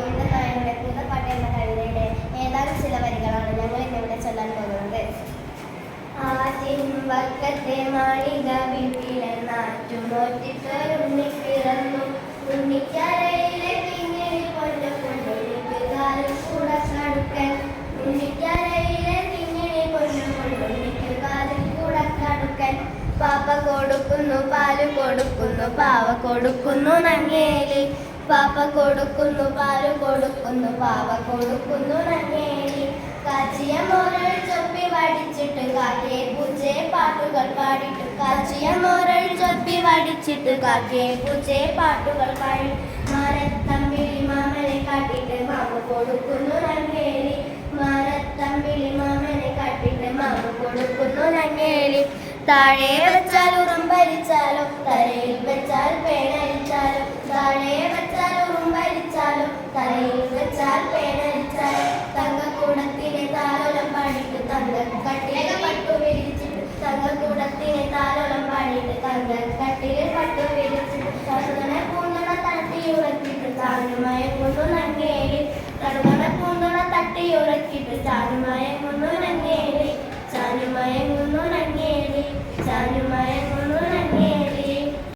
ഗോവിന്ദൻ നായരുടെ കൂതപ്പാട്ട് എന്ന കവിതയുടെ ഏതാനും ചില വരികളാണ് ഞങ്ങൾ ഇന്നിവിടെ ചൊല്ലാൻ പോകുന്നത്. ആദ്യം വക്കത്തെ മാളിക വീട്ടിലെന്നാറ്റുമോറ്റിട്ടൊരുണ്ണി കൊടുക്കുന്നു പാൽ കൊടുക്കുന്നു പാവ കൊടുക്കുന്നു നങ്ങേലി പാപ്പ കൊടുക്കുന്നു പാൽ കൊടുക്കുന്നു പാവ കൊടുക്കുന്നു നങ്ങേലി കാച്ചിയ മോരൽ ചൊപ്പി വടിച്ചിട്ട് കാക്കേ പൂച്ചയെ പാട്ടുകൾ പാടിട്ട്. കാച്ചിയ മോരൽ ചൊപ്പി വടിച്ചിട്ട് കാക്കേ പൂച്ചയെ പാട്ടുകൾ പാടി. മാരത്തമ്പിളി മാമനെ കാട്ടിട്ട് മാമ കൊടുക്കുന്നു നങ്ങേലി മാരത്തമ്പിളി മാമനെ കാട്ടിട്ട് മാമ കൊടുക്കുന്നു നങ്ങേലി താഴെ വെച്ചാൽ ഉറുമ്പരിച്ചാലോ തലയിൽ വെച്ചാൽ പേനരിച്ചാലോ താഴെ വെച്ചാൽ ഉറുമ്പരിച്ചാലോ തലയിൽ വെച്ചാൽ പേനരിച്ചാലോ തങ്കക്കൂടത്തിനെ താലോലം പാടിട്ട് തങ്കക്കട്ടിലെ പട്ടു വിരിച്ചിട്ട് തങ്കക്കൂടത്തിനെ താലോലം പാടിട്ട് തങ്കക്കട്ടിലെ പട്ടു വിരിച്ചിട്ട് പൂന്തണ തട്ടിയുറക്കിട്ട് താനുമായ കൊണ്ടു പൂന്തണ Daniel